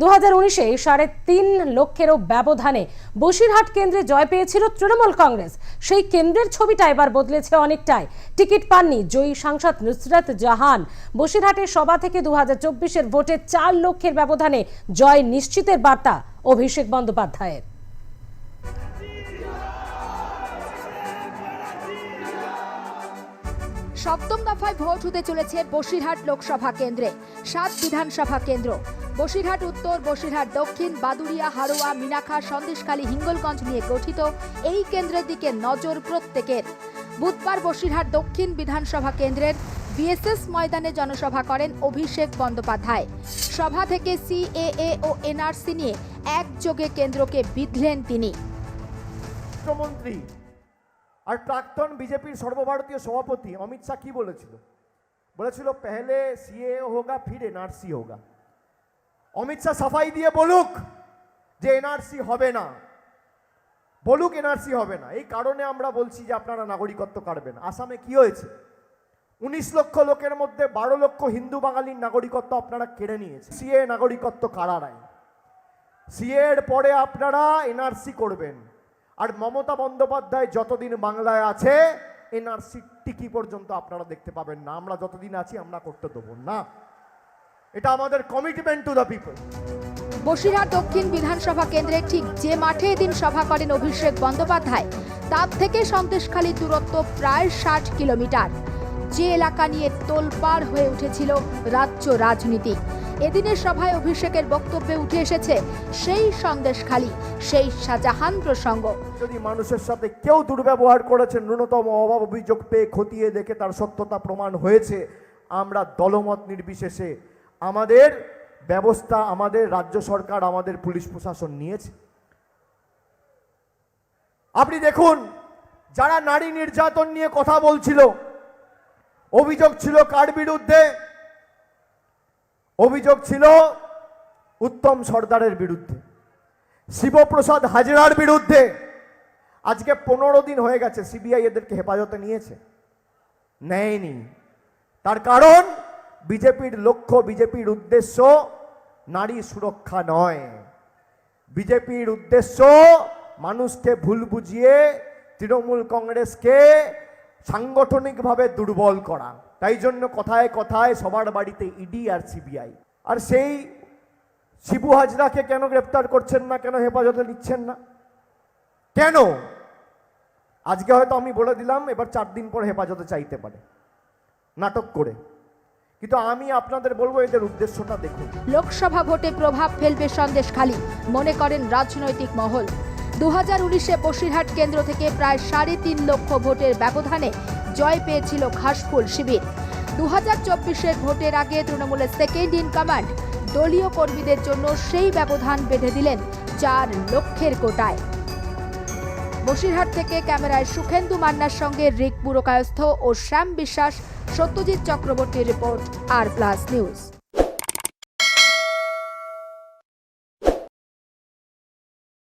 দু হাজার উনিশে সাড়ে তিন লক্ষেরও ব্যবধানে বসিরহাট কেন্দ্রে জয় পেয়েছিল তৃণমূল কংগ্রেস। সেই কেন্দ্রের ছবিটা এবার বদলেছে অনেকটাই। টিকিট পাননি জয়ী সাংসদ নুসরাত জাহান। বসিরহাটের সভা থেকে দু হাজার চব্বিশের ভোটে চার লক্ষের ব্যবধানে জয় নিশ্চিতের বার্তা অভিষেক বন্দ্যোপাধ্যায়ের। সপ্তম দফায় ভোট হতে চলেছে বসিরহাট লোকসভা কেন্দ্রে। সাত বিধানসভা কেন্দ্র। বসিরহাট উত্তর, বসিরহাট দক্ষিণ, বাদুড়িয়া হারোয়া মিনাখা সন্দেশখালী, হিঙ্গলগঞ্জ নিয়ে গঠিত এই কেন্দ্রের দিকে নজর প্রত্যেকের। বুধবার বসিরহাট দক্ষিণ বিধানসভা কেন্দ্রের বিএসএস ময়দানে জনসভা করেন অভিষেক বন্দ্যোপাধ্যায়। সভা থেকে সিএএ ও এনআরসি নিয়ে একযোগে কেন্দ্রকে বিধলেন তিনি। মুখ্যমন্ত্রী আর প্রাক্তন বিজেপির সর্বভারতীয় সভাপতি অমিত শাহ কি বলেছিল? বলেছিল, পেহলে সিএ হোগা, ফির এনআরসি হোগা। অমিত শাহ সাফাই দিয়ে বলুক যে এনআরসি হবে না। বলুক এনআরসি হবে না। এই কারণে আমরা বলছি যে আপনারা নাগরিকত্ব কাটবেন। আসামে কি হয়েছে? উনিশ লক্ষ লোকের মধ্যে বারো লক্ষ হিন্দু বাঙালির নাগরিকত্ব আপনারা কেড়ে নিয়েছে সিএ নাগরিকত্ব কারার আইন সিএ এর পরে আপনারা এনআরসি করবেন। আর মমতা বন্দ্যোপাধ্যায় যতদিন বাংলায় আছে এনআরসি টিকি পর্যন্ত আপনারা দেখতে পাবেন না? আমরা যতদিন আছি, আমরা করতে দেবো না। এটা আমাদের commitment to the people Basirhat Dakshin বিধানসভা কেন্দ্রে ঠিক যে মাঠে এদিন সভা করেন অভিষেক বন্দ্যোপাধ্যায়, তার থেকে সন্দেশখালীর দূরত্ব প্রায় ষাট কিলোমিটার। যে এলাকা নিয়ে তোলপাড় হয়ে উঠেছিল রাজ্য রাজনীতি। এদিনের সভায় অভিষেকের বক্তব্যে উঠে এসেছে সেই সন্দেশখালী সেই শাহজাহান প্রসঙ্গ। যদি মানুষের সাথে কেউ দুর্ব্যবহার করেছে, ন্যূনতম অভাব অভিযোগ পেয়ে খতিয়ে দেখে তার সত্যতা প্রমাণ হয়েছে, আমরা দলমত নির্বিশেষে আমাদের ব্যবস্থা, আমাদের রাজ্য সরকার, আমাদের পুলিশ প্রশাসন নিয়েছে। আপনি দেখুন, যারা নারী নির্যাতন নিয়ে কথা বলছিল, অভিযোগ ছিল কার বিরুদ্ধে অভিযোগ ছিল উত্তম সর্দারের বিরুদ্ধে, শিবপ্রসাদ হাজরার বিরুদ্ধে। আজকে পনেরো দিন হয়ে গেছে, সিবিআই এদেরকে হেফাজতে নিয়েছে, নেয়নি। তার কারণ, বিজেপির লক্ষ্য, বিজেপির উদ্দেশ্য নারী সুরক্ষা নয়। বিজেপির উদ্দেশ্য মানুষকে ভুল বুঝিয়ে তৃণমূল কংগ্রেসকে সাংগঠনিকভাবে দুর্বল করা। তাই জন্য কথায় কথায় সবার বাড়িতে ইডি আর সিবিআই। আর সেই শিবু হাজরাকে কেন গ্রেপ্তার করছেন না, কেন হেফাজতে নিচ্ছেন না? কেন? আজকে হয়তো আমি বলে দিলাম, এবার চার দিন পর হেফাজতে চাইতে পারে। নাটক করে। কিন্তু আমি আপনাদের বলব, এদের উদ্দেশ্যটা দেখুন। লোকসভা ভোটে প্রভাব ফেলবে সন্দেশখালী মনে করেন রাজনৈতিক মহল। দু হাজার উনিশে বসিরহাট কেন্দ্র থেকে প্রায় সাড়ে তিন লক্ষ ভোটের ব্যবধানে জয় পেয়েছিল ঘাসফুল শিবির। দু হাজার চব্বিশের ভোটের আগে তৃণমূলের সেকেন্ড ইন কমান্ড দলীয় কর্মীদের জন্য সেই ব্যবধান বেঁধে দিলেন চার লক্ষের কোটায়। বসিরহাট থেকে ক্যামেরায় সুখেন্দু মান্নার সঙ্গে রিক পুরকায়স্থ ও শ্যাম বিশ্বাস সত্যজিৎ চক্রবর্তীর রিপোর্ট আর প্লাস নিউজ।